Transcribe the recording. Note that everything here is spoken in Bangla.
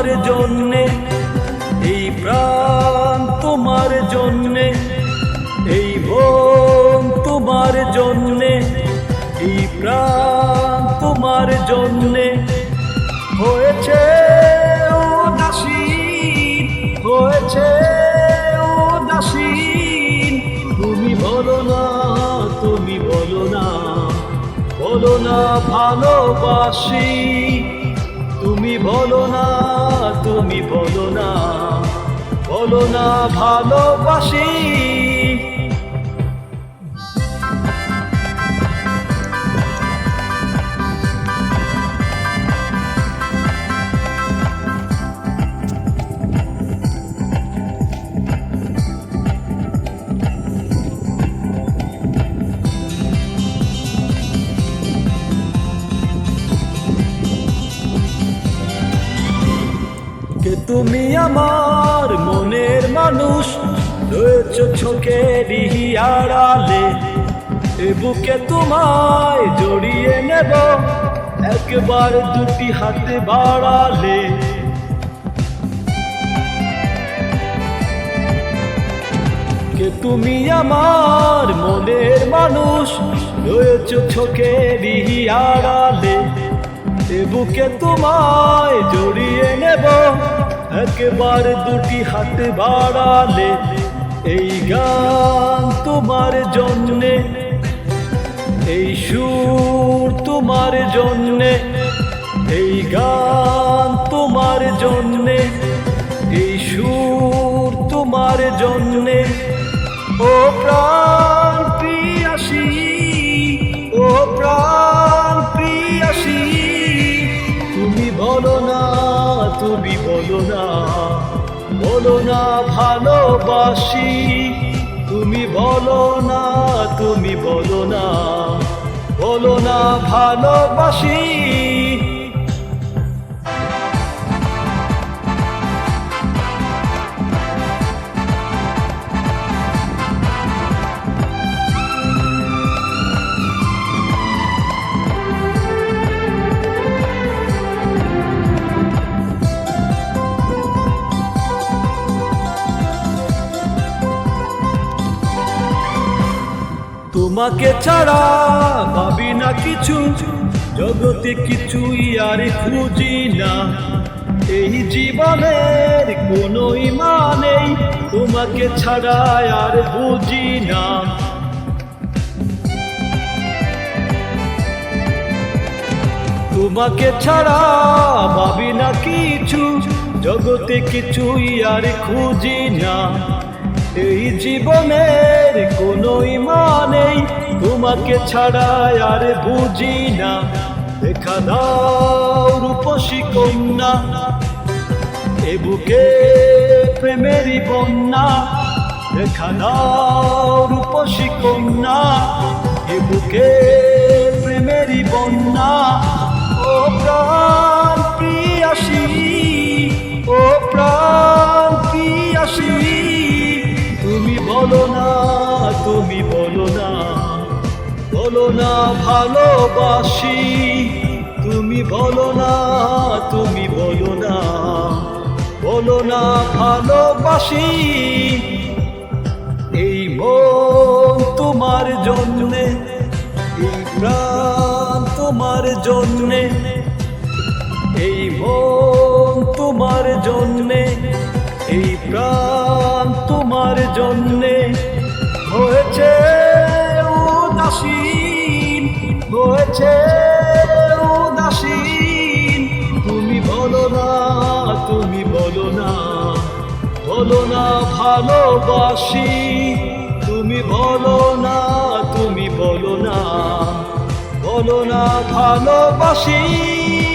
তোমার জন্যে, এই প্রাণ তোমার জন্যে, এই মন তোমার জন্যে, এই প্রাণ তোমার জন্যে। হয়েছে উদাসীন হয়েছে উদাসীন। তুমি বলো না, তুমি বলো না বলো না ভালোবাসি। তুমি বলো না তুমি বলো না। বলো না ভালোবাসি তুমি আমার মনের মানুষ। রয়েছ চোখেরই আড়ালে এ বুকে তোমায় জড়িয়ে নেব। একবার দুটি হাতে বাড়ালে। কে তুমি আমার মনের মানুষ। রয়েছ চোখেরই আড়ালে এ বুকে তোমায় জড়িয়ে নেব। একবার দুটি হাতে বাড়ালে এই গান তোমার জন্যে এই সুর তোমার জন্যে। বলো না ভালোবাসি। তুমি বলো না তুমি বলো না। বলো না ভালোবাসি। তোমাকে ছাড়া ভাবি না কিছু। জগতে কিছুই আর খুঁজি না। এই জীবনের কোনো ইমানেই তোমাকে ছাড়া আর বুঝি না। তোমাকে ছাড়া ভাবি না কিছু, জগতে কিছুই আর খুঁজি না। এই জীবনের কোনো ইমানেই তোমাকে ছাড়া আর বুঝি না। দেখা দাও রূপসী কন্যা, এ বুকে প্রেমেরই বন্যা। দেখা দাও রূপসী কন্যা, এ বুকে প্রেমেরই বন্যা। ও প্রাণ প্রিয়াসী বলো না ভালোবাসি। তুমি বলো না, তুমি বলো না। বলো না ভালোবাসি। এই মন তোমার জন্যে, এই প্রাণ তোমার জন্যে। এই মন তোমার জন্যে, এই প্রাণ তোমার জন্যে। হয়েছে বলো না ভালোবাসি। তুমি বলো না তুমি বলো না। বলো না ভালোবাসি।